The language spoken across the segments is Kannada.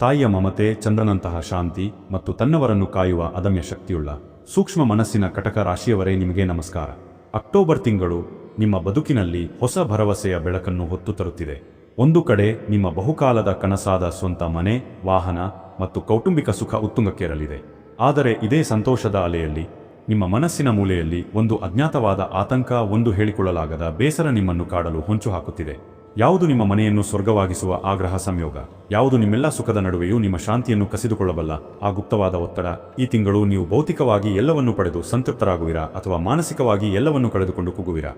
ತಾಯಿಯ ಮಮತೆ ಚಂದ್ರನಂತಹ ಶಾಂತಿ ಮತ್ತು ತನ್ನವರನ್ನು ಕಾಯುವ ಅದಮ್ಯ ಶಕ್ತಿಯುಳ್ಳ ಸೂಕ್ಷ್ಮ ಮನಸ್ಸಿನ ಕಟಕ ರಾಶಿಯವರೇ ನಿಮಗೆ ನಮಸ್ಕಾರ. ಅಕ್ಟೋಬರ್ ತಿಂಗಳು ನಿಮ್ಮ ಬದುಕಿನಲ್ಲಿ ಹೊಸ ಭರವಸೆಯ ಬೆಳಕನ್ನು ಹೊತ್ತು ತರುತ್ತಿದೆ. ಒಂದು ಕಡೆ ನಿಮ್ಮ ಬಹುಕಾಲದ ಕನಸಾದ ಸ್ವಂತ ಮನೆ, ವಾಹನ ಮತ್ತು ಕೌಟುಂಬಿಕ ಸುಖ ಉತ್ತುಂಗಕ್ಕೇರಲಿದೆ. ಆದರೆ ಇದೇ ಸಂತೋಷದ ಅಲೆಯಲ್ಲಿ, ನಿಮ್ಮ ಮನಸ್ಸಿನ ಮೂಲೆಯಲ್ಲಿ ಒಂದು ಅಜ್ಞಾತವಾದ ಆತಂಕ ಒಂದು ಹೇಳಿಕೊಳ್ಳಲಾಗದ ಬೇಸರ ನಿಮ್ಮನ್ನು ಕಾಡಲು ಹೊಂಚು ಹಾಕುತ್ತಿದೆ. ಯಾವುದು ನಿಮ್ಮ ಮನೆಯನ್ನು ಸ್ವರ್ಗವಾಗಿಸುವ ಆಗ್ರಹ ಸಂಯೋಗ? ಯಾವುದು ನಿಮ್ಮೆಲ್ಲ ಸುಖದ ನಡುವೆಯೂ ನಿಮ್ಮ ಶಾಂತಿಯನ್ನು ಕಸಿದುಕೊಳ್ಳಬಲ್ಲ? ಆ ಗುಪ್ತವಾದ ಒತ್ತಡ, ಈ ತಿಂಗಳು ನೀವು ಭೌತಿಕವಾಗಿ ಎಲ್ಲವನ್ನು ಪಡೆದು ಸಂತೃಪ್ತರಾಗುವಿರಾ ಅಥವಾ ಮಾನಸಿಕವಾಗಿ ಎಲ್ಲವನ್ನು ಕಳೆದುಕೊಂಡು ಕುಗುವಿರಾ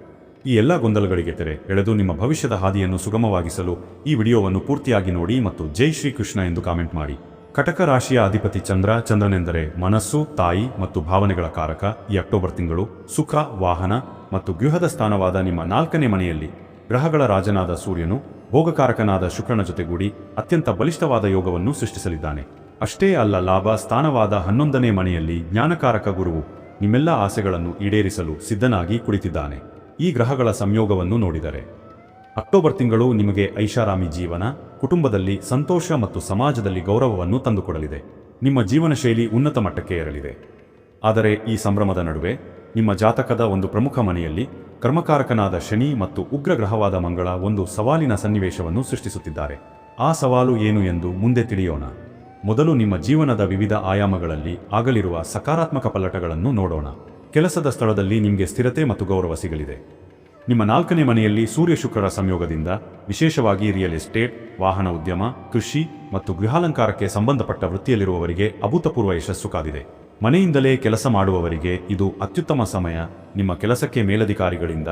ಈ ಎಲ್ಲ ಗೊಂದಲಗಳಿಗೆ ತೆರೆ ಎಳೆದು ನಿಮ್ಮ ಭವಿಷ್ಯದ ಹಾದಿಯನ್ನು ಸುಗಮವಾಗಿಸಲು ಈ ವಿಡಿಯೋವನ್ನು ಪೂರ್ತಿಯಾಗಿ ನೋಡಿ ಮತ್ತು ಜೈ ಶ್ರೀಕೃಷ್ಣ ಎಂದು ಕಾಮೆಂಟ್ ಮಾಡಿ. ಕಟಕ ರಾಶಿಯ ಅಧಿಪತಿ ಚಂದ್ರ, ಚಂದ್ರನೆಂದರೆ ಮನಸ್ಸು, ತಾಯಿ ಮತ್ತು ಭಾವನೆಗಳ ಕಾರಕ ಈ ಅಕ್ಟೋಬರ್ ತಿಂಗಳು ಸುಖ ವಾಹನ ಮತ್ತು ಗೃಹದ ಸ್ಥಾನವಾದ ನಿಮ್ಮ ನಾಲ್ಕನೇ ಮನೆಯಲ್ಲಿ ಗ್ರಹಗಳ ರಾಜನಾದ ಸೂರ್ಯನು ಭೋಗಕಾರಕನಾದ ಶುಕ್ರನ ಜೊತೆಗೂಡಿ ಅತ್ಯಂತ ಬಲಿಷ್ಠವಾದ ಯೋಗವನ್ನು ಸೃಷ್ಟಿಸಲಿದ್ದಾನೆ. ಅಷ್ಟೇ ಅಲ್ಲ ಲಾಭ ಸ್ಥಾನವಾದ ಹನ್ನೊಂದನೇ ಮನೆಯಲ್ಲಿ ಜ್ಞಾನಕಾರಕ ಗುರುವು ನಿಮ್ಮೆಲ್ಲ ಆಸೆಗಳನ್ನು ಈಡೇರಿಸಲು ಸಿದ್ಧನಾಗಿ ಕುಳಿತಿದ್ದಾನೆ. ಈ ಗ್ರಹಗಳ ಸಂಯೋಗವನ್ನು ನೋಡಿದರೆ ಅಕ್ಟೋಬರ್ ತಿಂಗಳು ನಿಮಗೆ ಐಷಾರಾಮಿ ಜೀವನ, ಕುಟುಂಬದಲ್ಲಿ ಸಂತೋಷ ಮತ್ತು ಸಮಾಜದಲ್ಲಿ ಗೌರವವನ್ನು ತಂದುಕೊಡಲಿದೆ. ನಿಮ್ಮ ಜೀವನ ಶೈಲಿ ಉನ್ನತ ಮಟ್ಟಕ್ಕೆ ಏರಲಿದೆ. ಆದರೆ ಈ ಸಂಭ್ರಮದ ನಡುವೆ ನಿಮ್ಮ ಜಾತಕದ ಒಂದು ಪ್ರಮುಖ ಮನೆಯಲ್ಲಿ ಕರ್ಮಕಾರಕನಾದ ಶನಿ ಮತ್ತು ಉಗ್ರ ಗ್ರಹವಾದ ಮಂಗಳ ಒಂದು ಸವಾಲಿನ ಸನ್ನಿವೇಶವನ್ನು ಸೃಷ್ಟಿಸುತ್ತಿದ್ದಾರೆ. ಆ ಸವಾಲು ಏನು ಎಂದು ಮುಂದೆ ತಿಳಿಯೋಣ. ಮೊದಲು ನಿಮ್ಮ ಜೀವನದ ವಿವಿಧ ಆಯಾಮಗಳಲ್ಲಿ ಆಗಲಿರುವ ಸಕಾರಾತ್ಮಕ ಪಲ್ಲಟಗಳನ್ನು ನೋಡೋಣ. ಕೆಲಸದ ಸ್ಥಳದಲ್ಲಿ ನಿಮಗೆ ಸ್ಥಿರತೆ ಮತ್ತು ಗೌರವ ಸಿಗಲಿದೆ. ನಿಮ್ಮ ನಾಲ್ಕನೇ ಮನೆಯಲ್ಲಿ ಸೂರ್ಯ ಶುಕ್ರರ ಸಂಯೋಗದಿಂದ ವಿಶೇಷವಾಗಿ ರಿಯಲ್ ಎಸ್ಟೇಟ್, ವಾಹನ ಉದ್ಯಮ, ಕೃಷಿ ಮತ್ತು ಗೃಹಾಲಂಕಾರಕ್ಕೆ ಸಂಬಂಧಪಟ್ಟ ವೃತ್ತಿಯಲ್ಲಿರುವವರಿಗೆ ಅಭೂತಪೂರ್ವ ಯಶಸ್ಸು ಕಾದಿದೆ. ಮನೆಯಿಂದಲೇ ಕೆಲಸ ಮಾಡುವವರಿಗೆ ಇದು ಅತ್ಯುತ್ತಮ ಸಮಯ. ನಿಮ್ಮ ಕೆಲಸಕ್ಕೆ ಮೇಲಧಿಕಾರಿಗಳಿಂದ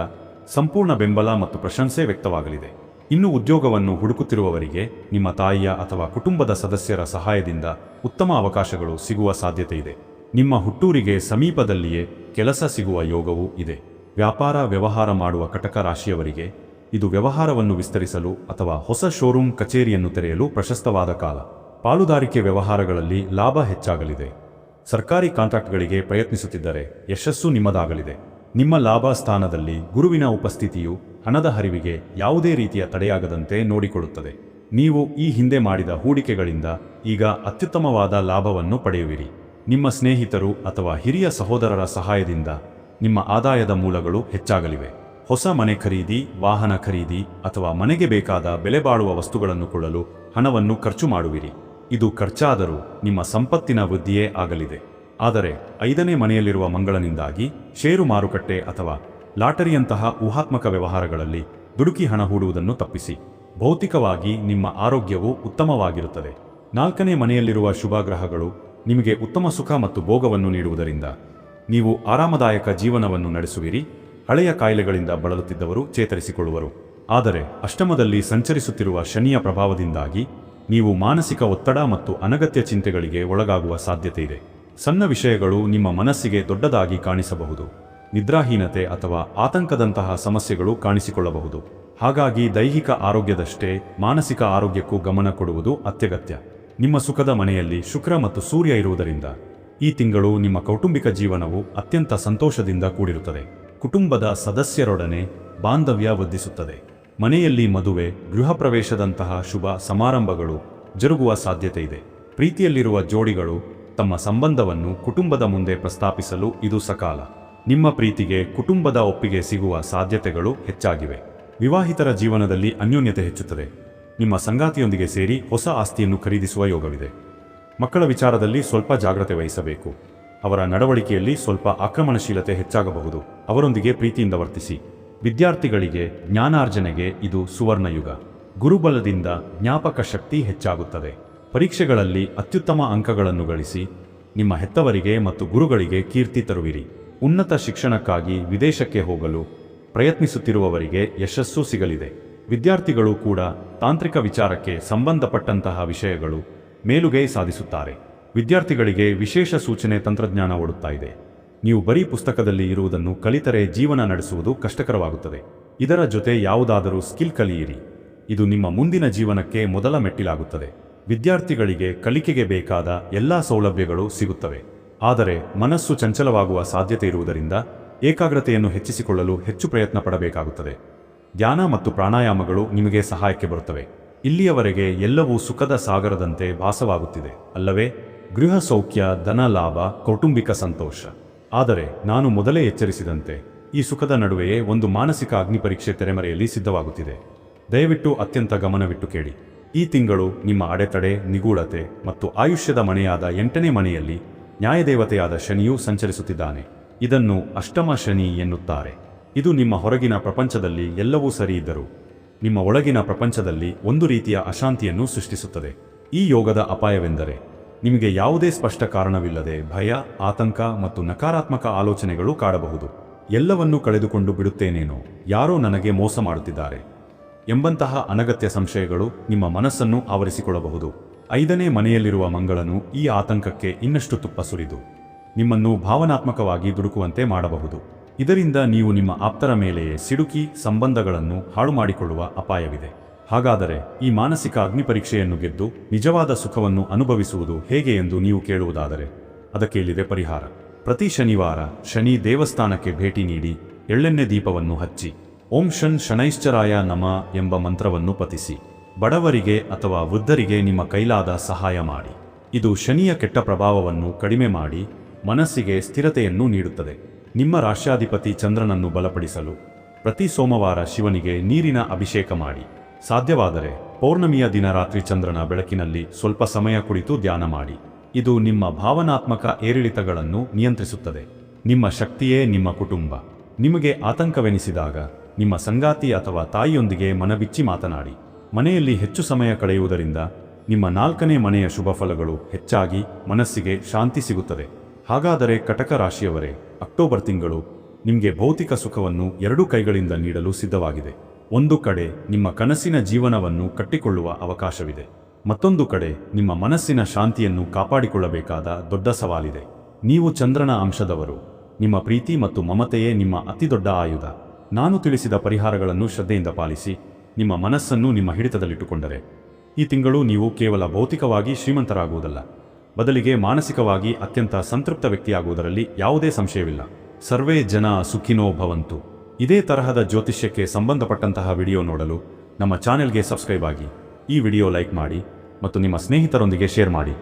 ಸಂಪೂರ್ಣ ಬೆಂಬಲ ಮತ್ತು ಪ್ರಶಂಸೆ ವ್ಯಕ್ತವಾಗಲಿದೆ. ಇನ್ನು ಉದ್ಯೋಗವನ್ನು ಹುಡುಕುತ್ತಿರುವವರಿಗೆ ನಿಮ್ಮ ತಾಯಿಯ ಅಥವಾ ಕುಟುಂಬದ ಸದಸ್ಯರ ಸಹಾಯದಿಂದ ಉತ್ತಮ ಅವಕಾಶಗಳು ಸಿಗುವ ಸಾಧ್ಯತೆ ಇದೆ. ನಿಮ್ಮ ಹುಟ್ಟೂರಿಗೆ ಸಮೀಪದಲ್ಲಿಯೇ ಕೆಲಸ ಸಿಗುವ ಯೋಗವೂ ಇದೆ. ವ್ಯಾಪಾರ ವ್ಯವಹಾರ ಮಾಡುವ ಕಟಕ ರಾಶಿಯವರಿಗೆ ಇದು ವ್ಯವಹಾರವನ್ನು ವಿಸ್ತರಿಸಲು ಅಥವಾ ಹೊಸ ಶೋರೂಮ್ ಕಚೇರಿಯನ್ನು ತೆರೆಯಲು ಪ್ರಶಸ್ತವಾದ ಕಾಲ. ಪಾಲುದಾರಿಕೆ ವ್ಯವಹಾರಗಳಲ್ಲಿ ಲಾಭ ಹೆಚ್ಚಾಗಲಿದೆ. ಸರ್ಕಾರಿ ಕಾಂಟ್ರಾಕ್ಟ್ಗಳಿಗೆ ಪ್ರಯತ್ನಿಸುತ್ತಿದ್ದರೆ ಯಶಸ್ಸು ನಿಮ್ಮದಾಗಲಿದೆ. ನಿಮ್ಮ ಲಾಭ ಸ್ಥಾನದಲ್ಲಿ ಗುರುವಿನ ಉಪಸ್ಥಿತಿಯು ಹಣದ ಹರಿವಿಗೆ ಯಾವುದೇ ರೀತಿಯ ತಡೆಯಾಗದಂತೆ ನೋಡಿಕೊಳ್ಳುತ್ತದೆ. ನೀವು ಈ ಹಿಂದೆ ಮಾಡಿದ ಹೂಡಿಕೆಗಳಿಂದ ಈಗ ಅತ್ಯುತ್ತಮವಾದ ಲಾಭವನ್ನು ಪಡೆಯುವಿರಿ. ನಿಮ್ಮ ಸ್ನೇಹಿತರು ಅಥವಾ ಹಿರಿಯ ಸಹೋದರರ ಸಹಾಯದಿಂದ ನಿಮ್ಮ ಆದಾಯದ ಮೂಲಗಳು ಹೆಚ್ಚಾಗಲಿವೆ. ಹೊಸ ಮನೆ ಖರೀದಿ, ವಾಹನ ಖರೀದಿ ಅಥವಾ ಮನೆಗೆ ಬೇಕಾದ ಬೆಲೆ ಬಾಳುವ ವಸ್ತುಗಳನ್ನು ಕೊಳ್ಳಲು ಹಣವನ್ನು ಖರ್ಚು ಮಾಡುವಿರಿ. ಇದು ಖರ್ಚಾದರೂ ನಿಮ್ಮ ಸಂಪತ್ತಿನ ವೃದ್ಧಿಯೇ ಆಗಲಿದೆ. ಆದರೆ ಐದನೇ ಮನೆಯಲ್ಲಿರುವ ಮಂಗಳನಿಂದಾಗಿ ಷೇರು ಮಾರುಕಟ್ಟೆ ಅಥವಾ ಲಾಟರಿಯಂತಹ ಊಹಾತ್ಮಕ ವ್ಯವಹಾರಗಳಲ್ಲಿ ದುಡುಕಿ ಹಣ ಹೂಡುವುದನ್ನು ತಪ್ಪಿಸಿ. ಭೌತಿಕವಾಗಿ ನಿಮ್ಮ ಆರೋಗ್ಯವು ಉತ್ತಮವಾಗಿರುತ್ತದೆ. ನಾಲ್ಕನೇ ಮನೆಯಲ್ಲಿರುವ ಶುಭಾಗ್ರಹಗಳು ನಿಮಗೆ ಉತ್ತಮ ಸುಖ ಮತ್ತು ಭೋಗವನ್ನು ನೀಡುವುದರಿಂದ ನೀವು ಆರಾಮದಾಯಕ ಜೀವನವನ್ನು ನಡೆಸುವಿರಿ. ಹಳೆಯ ಕಾಯಿಲೆಗಳಿಂದ ಬಳಲುತ್ತಿದ್ದವರು ಚೇತರಿಸಿಕೊಳ್ಳುವರು. ಆದರೆ ಅಷ್ಟಮದಲ್ಲಿ ಸಂಚರಿಸುತ್ತಿರುವ ಶನಿಯ ಪ್ರಭಾವದಿಂದಾಗಿ ನೀವು ಮಾನಸಿಕ ಒತ್ತಡ ಮತ್ತು ಅನಗತ್ಯ ಚಿಂತೆಗಳಿಗೆ ಒಳಗಾಗುವ ಸಾಧ್ಯತೆ ಇದೆ ಸಣ್ಣ ವಿಷಯಗಳು ನಿಮ್ಮ ಮನಸ್ಸಿಗೆ ದೊಡ್ಡದಾಗಿ ಕಾಣಿಸಬಹುದು. ನಿದ್ರಾಹೀನತೆ ಅಥವಾ ಆತಂಕದಂತಹ ಸಮಸ್ಯೆಗಳು ಕಾಣಿಸಿಕೊಳ್ಳಬಹುದು. ಹಾಗಾಗಿ ದೈಹಿಕ ಆರೋಗ್ಯದಷ್ಟೇ ಮಾನಸಿಕ ಆರೋಗ್ಯಕ್ಕೂ ಗಮನ ಕೊಡುವುದು ಅತ್ಯಗತ್ಯ. ನಿಮ್ಮ ಸುಖದ ಮನೆಯಲ್ಲಿ ಶುಕ್ರ ಮತ್ತು ಸೂರ್ಯ ಇರುವುದರಿಂದ ಈ ತಿಂಗಳು ನಿಮ್ಮ ಕೌಟುಂಬಿಕ ಜೀವನವು ಅತ್ಯಂತ ಸಂತೋಷದಿಂದ ಕೂಡಿರುತ್ತದೆ. ಕುಟುಂಬದ ಸದಸ್ಯರೊಡನೆ ಬಾಂಧವ್ಯ ವೃದ್ಧಿಸುತ್ತದೆ. ಮನೆಯಲ್ಲಿ ಮದುವೆ, ಗೃಹ ಪ್ರವೇಶದಂತಹ ಶುಭ ಸಮಾರಂಭಗಳು ಜರುಗುವ ಸಾಧ್ಯತೆ ಇದೆ. ಪ್ರೀತಿಯಲ್ಲಿರುವ ಜೋಡಿಗಳು ತಮ್ಮ ಸಂಬಂಧವನ್ನು ಕುಟುಂಬದ ಮುಂದೆ ಪ್ರಸ್ತಾಪಿಸಲು ಇದು ಸಕಾಲ. ನಿಮ್ಮ ಪ್ರೀತಿಗೆ ಕುಟುಂಬದ ಒಪ್ಪಿಗೆ ಸಿಗುವ ಸಾಧ್ಯತೆಗಳು ಹೆಚ್ಚಾಗಿವೆ. ವಿವಾಹಿತರ ಜೀವನದಲ್ಲಿ ಅನ್ಯೋನ್ಯತೆ ಹೆಚ್ಚುತ್ತದೆ. ನಿಮ್ಮ ಸಂಗಾತಿಯೊಂದಿಗೆ ಸೇರಿ ಹೊಸ ಆಸ್ತಿಯನ್ನು ಖರೀದಿಸುವ ಯೋಗವಿದೆ. ಮಕ್ಕಳ ವಿಚಾರದಲ್ಲಿ ಸ್ವಲ್ಪ ಜಾಗ್ರತೆ ವಹಿಸಬೇಕು. ಅವರ ನಡವಳಿಕೆಯಲ್ಲಿ ಸ್ವಲ್ಪ ಆಕ್ರಮಣಶೀಲತೆ ಹೆಚ್ಚಾಗಬಹುದು. ಅವರೊಂದಿಗೆ ಪ್ರೀತಿಯಿಂದ ವರ್ತಿಸಿ. ವಿದ್ಯಾರ್ಥಿಗಳಿಗೆ ಜ್ಞಾನಾರ್ಜನೆಗೆ ಇದು ಸುವರ್ಣಯುಗ. ಗುರುಬಲದಿಂದ ಜ್ಞಾಪಕ ಶಕ್ತಿ ಹೆಚ್ಚಾಗುತ್ತದೆ. ಪರೀಕ್ಷೆಗಳಲ್ಲಿ ಅತ್ಯುತ್ತಮ ಅಂಕಗಳನ್ನು ಗಳಿಸಿ ನಿಮ್ಮ ಹೆತ್ತವರಿಗೆ ಮತ್ತು ಗುರುಗಳಿಗೆ ಕೀರ್ತಿ ತರುವಿರಿ. ಉನ್ನತ ಶಿಕ್ಷಣಕ್ಕಾಗಿ ವಿದೇಶಕ್ಕೆ ಹೋಗಲು ಪ್ರಯತ್ನಿಸುತ್ತಿರುವವರಿಗೆ ಯಶಸ್ಸು ಸಿಗಲಿದೆ. ವಿದ್ಯಾರ್ಥಿಗಳು ಕೂಡ ತಾಂತ್ರಿಕ ವಿಚಾರಕ್ಕೆ ಸಂಬಂಧಪಟ್ಟಂತಹ ವಿಷಯಗಳು ಮೇಲುಗೈ ಸಾಧಿಸುತ್ತಾರೆ. ವಿದ್ಯಾರ್ಥಿಗಳಿಗೆ ವಿಶೇಷ ಸೂಚನೆ ತಂತ್ರಜ್ಞಾನ ಓಡುತ್ತಾ ಇದೆ. ನೀವು ಬರೀ ಪುಸ್ತಕದಲ್ಲಿ ಇರುವುದನ್ನು ಕಲಿತರೆ ಜೀವನ ನಡೆಸುವುದು ಕಷ್ಟಕರವಾಗುತ್ತದೆ. ಇದರ ಜೊತೆ ಯಾವುದಾದರೂ ಸ್ಕಿಲ್ ಕಲಿಯಿರಿ. ಇದು ನಿಮ್ಮ ಮುಂದಿನ ಜೀವನಕ್ಕೆ ಮೊದಲ ಮೆಟ್ಟಿಲಾಗುತ್ತದೆ. ವಿದ್ಯಾರ್ಥಿಗಳಿಗೆ ಕಲಿಕೆಗೆ ಬೇಕಾದ ಎಲ್ಲಾ ಸೌಲಭ್ಯಗಳು ಸಿಗುತ್ತವೆ. ಆದರೆ ಮನಸ್ಸು ಚಂಚಲವಾಗುವ ಸಾಧ್ಯತೆ ಇರುವುದರಿಂದ ಏಕಾಗ್ರತೆಯನ್ನು ಹೆಚ್ಚಿಸಿಕೊಳ್ಳಲು ಹೆಚ್ಚು ಪ್ರಯತ್ನ ಪಡಬೇಕಾಗುತ್ತದೆ. ಧ್ಯಾನ ಮತ್ತು ಪ್ರಾಣಾಯಾಮಗಳು ನಿಮಗೆ ಸಹಾಯಕ್ಕೆ ಬರುತ್ತವೆ. ಇಲ್ಲಿಯವರೆಗೆ ಎಲ್ಲವೂ ಸುಖದ ಸಾಗರದಂತೆ ಭಾಸವಾಗುತ್ತಿದೆ. ಅಲ್ಲವೇ, ಗೃಹ ಸೌಖ್ಯ, ಧನ ಲಾಭ, ಕೌಟುಂಬಿಕ ಸಂತೋಷ. ಆದರೆ ನಾನು ಮೊದಲೇ ಎಚ್ಚರಿಸಿದಂತೆ ಈ ಸುಖದ ನಡುವೆಯೇ ಒಂದು ಮಾನಸಿಕ ಅಗ್ನಿಪರೀಕ್ಷೆ ತೆರೆಮರೆಯಲ್ಲಿ ಸಿದ್ಧವಾಗುತ್ತಿದೆ. ದಯವಿಟ್ಟು ಅತ್ಯಂತ ಗಮನವಿಟ್ಟು ಕೇಳಿ. ಈ ತಿಂಗಳು ನಿಮ್ಮ ಅಡೆತಡೆ, ನಿಗೂಢತೆ ಮತ್ತು ಆಯುಷ್ಯದ ಮನೆಯಾದ ಎಂಟನೇ ಮನೆಯಲ್ಲಿ ನ್ಯಾಯದೇವತೆಯಾದ ಶನಿಯು ಸಂಚರಿಸುತ್ತಿದ್ದಾನೆ. ಇದನ್ನು ಅಷ್ಟಮ ಶನಿ ಎನ್ನುತ್ತಾರೆ. ಇದು ನಿಮ್ಮ ಹೊರಗಿನ ಪ್ರಪಂಚದಲ್ಲಿ ಎಲ್ಲವೂ ಸರಿಯಿದ್ದರೂ ನಿಮ್ಮ ಒಳಗಿನ ಪ್ರಪಂಚದಲ್ಲಿ ಒಂದು ರೀತಿಯ ಅಶಾಂತಿಯನ್ನು ಸೃಷ್ಟಿಸುತ್ತದೆ. ಈ ಯೋಗದ ಅಪಾಯವೆಂದರೆ ನಿಮಗೆ ಯಾವುದೇ ಸ್ಪಷ್ಟ ಕಾರಣವಿಲ್ಲದೆ ಭಯ, ಆತಂಕ ಮತ್ತು ನಕಾರಾತ್ಮಕ ಆಲೋಚನೆಗಳು ಕಾಡಬಹುದು. ಎಲ್ಲವನ್ನೂ ಕಳೆದುಕೊಂಡು ಬಿಡುತ್ತೇನೇನೋ, ಯಾರೋ ನನಗೆ ಮೋಸ ಮಾಡುತ್ತಿದ್ದಾರೆ ಎಂಬಂತಹ ಅನಗತ್ಯ ಸಂಶಯಗಳು ನಿಮ್ಮ ಮನಸ್ಸನ್ನು ಆವರಿಸಿಕೊಳ್ಳಬಹುದು. ಐದನೇ ಮನೆಯಲ್ಲಿರುವ ಮಂಗಳನು ಈ ಆತಂಕಕ್ಕೆ ಇನ್ನಷ್ಟು ತುಪ್ಪ ಸುರಿದು ನಿಮ್ಮನ್ನು ಭಾವನಾತ್ಮಕವಾಗಿ ದುಡುಕುವಂತೆ ಮಾಡಬಹುದು. ಇದರಿಂದ ನೀವು ನಿಮ್ಮ ಆಪ್ತರ ಮೇಲೆಯೇ ಸಿಡುಕಿ ಸಂಬಂಧಗಳನ್ನು ಹಾಳು ಮಾಡಿಕೊಳ್ಳುವ ಅಪಾಯವಿದೆ. ಹಾಗಾದರೆ ಈ ಮಾನಸಿಕ ಅಗ್ನಿಪರೀಕ್ಷೆಯನ್ನು ಗೆದ್ದು ನಿಜವಾದ ಸುಖವನ್ನು ಅನುಭವಿಸುವುದು ಹೇಗೆ ಎಂದು ನೀವು ಕೇಳುವುದಾದರೆ ಅದಕ್ಕೇಳಿದೆ ಪರಿಹಾರ. ಪ್ರತಿ ಶನಿವಾರ ಶನಿ ದೇವಸ್ಥಾನಕ್ಕೆ ಭೇಟಿ ನೀಡಿ ಎಳ್ಳೆಣ್ಣೆ ದೀಪವನ್ನು ಹಚ್ಚಿ. ಓಂ ಶನ್ ಶನೈಶ್ಚರಾಯ ನಮ ಎಂಬ ಮಂತ್ರವನ್ನು ಪತಿಸಿ ಬಡವರಿಗೆ ಅಥವಾ ವೃದ್ಧರಿಗೆ ನಿಮ್ಮ ಕೈಲಾದ ಸಹಾಯ ಮಾಡಿ. ಇದು ಶನಿಯ ಕೆಟ್ಟ ಪ್ರಭಾವವನ್ನು ಕಡಿಮೆ ಮಾಡಿ ಮನಸ್ಸಿಗೆ ಸ್ಥಿರತೆಯನ್ನು ನೀಡುತ್ತದೆ. ನಿಮ್ಮ ರಾಷ್ಟ್ರಾಧಿಪತಿ ಚಂದ್ರನನ್ನು ಬಲಪಡಿಸಲು ಪ್ರತಿ ಸೋಮವಾರ ಶಿವನಿಗೆ ನೀರಿನ ಅಭಿಷೇಕ ಮಾಡಿ. ಸಾಧ್ಯವಾದರೆ ಪೌರ್ಣಮಿಯ ದಿನ ರಾತ್ರಿ ಚಂದ್ರನ ಬೆಳಕಿನಲ್ಲಿ ಸ್ವಲ್ಪ ಸಮಯ ಕುಳಿತು ಧ್ಯಾನ ಮಾಡಿ. ಇದು ನಿಮ್ಮ ಭಾವನಾತ್ಮಕ ಏರಿಳಿತಗಳನ್ನು ನಿಯಂತ್ರಿಸುತ್ತದೆ. ನಿಮ್ಮ ಶಕ್ತಿಯೇ ನಿಮ್ಮ ಕುಟುಂಬ. ನಿಮಗೆ ಆತಂಕವೆನಿಸಿದಾಗ ನಿಮ್ಮ ಸಂಗಾತಿ ಅಥವಾ ತಾಯಿಯೊಂದಿಗೆ ಮನಬಿಚ್ಚಿ ಮಾತನಾಡಿ. ಮನೆಯಲ್ಲಿ ಹೆಚ್ಚು ಸಮಯ ಕಳೆಯುವುದರಿಂದ ನಿಮ್ಮ ನಾಲ್ಕನೇ ಮನೆಯ ಶುಭ ಫಲಗಳು ಹೆಚ್ಚಾಗಿ ಮನಸ್ಸಿಗೆ ಶಾಂತಿ ಸಿಗುತ್ತದೆ. ಹಾಗಾದರೆ ಕಟಕ ರಾಶಿಯವರೇ, ಅಕ್ಟೋಬರ್ ತಿಂಗಳು ನಿಮಗೆ ಭೌತಿಕ ಸುಖವನ್ನು ಎರಡೂ ಕೈಗಳಿಂದ ನೀಡಲು ಸಿದ್ಧವಾಗಿದೆ. ಒಂದು ಕಡೆ ನಿಮ್ಮ ಕನಸಿನ ಜೀವನವನ್ನು ಕಟ್ಟಿಕೊಳ್ಳುವ ಅವಕಾಶವಿದೆ. ಮತ್ತೊಂದು ಕಡೆ ನಿಮ್ಮ ಮನಸ್ಸಿನ ಶಾಂತಿಯನ್ನು ಕಾಪಾಡಿಕೊಳ್ಳಬೇಕಾದ ದೊಡ್ಡ ಸವಾಲಿದೆ. ನೀವು ಚಂದ್ರನ ಅಂಶದವರು. ನಿಮ್ಮ ಪ್ರೀತಿ ಮತ್ತು ಮಮತೆಯೇ ನಿಮ್ಮ ಅತಿದೊಡ್ಡ ಆಯುಧ. ನಾನು ತಿಳಿಸಿದ ಪರಿಹಾರಗಳನ್ನು ಶ್ರದ್ಧೆಯಿಂದ ಪಾಲಿಸಿ, ನಿಮ್ಮ ಮನಸ್ಸನ್ನು ನಿಮ್ಮ ಹಿಡಿತದಲ್ಲಿಟ್ಟುಕೊಂಡರೆ. ಈ ತಿಂಗಳು ನೀವು ಕೇವಲ ಭೌತಿಕವಾಗಿ ಶ್ರೀಮಂತರಾಗುವುದಲ್ಲ. ಬದಲಿಗೆ ಮಾನಸಿಕವಾಗಿ ಅತ್ಯಂತ ಸಂತೃಪ್ತ ವ್ಯಕ್ತಿಯಾಗುವುದರಲ್ಲಿ ಯಾವುದೇ ಸಂಶಯವಿಲ್ಲ. ಸರ್ವೇ ಜನ ಸುಖಿನೋ ಭವಂತು. ಇದೇ ತರಹದ ಜ್ಯೋತಿಷ್ಯಕ್ಕೆ ಸಂಬಂಧಪಟ್ಟಂತಹ ವಿಡಿಯೋ ನೋಡಲು ನಮ್ಮ ಚಾನೆಲ್ಗೆ ಸಬ್ಸ್ಕ್ರೈಬ್ ಆಗಿ ಈ ವಿಡಿಯೋ ಲೈಕ್ ಮಾಡಿ ಮತ್ತು ನಿಮ್ಮ ಸ್ನೇಹಿತರೊಂದಿಗೆ ಶೇರ್ ಮಾಡಿ.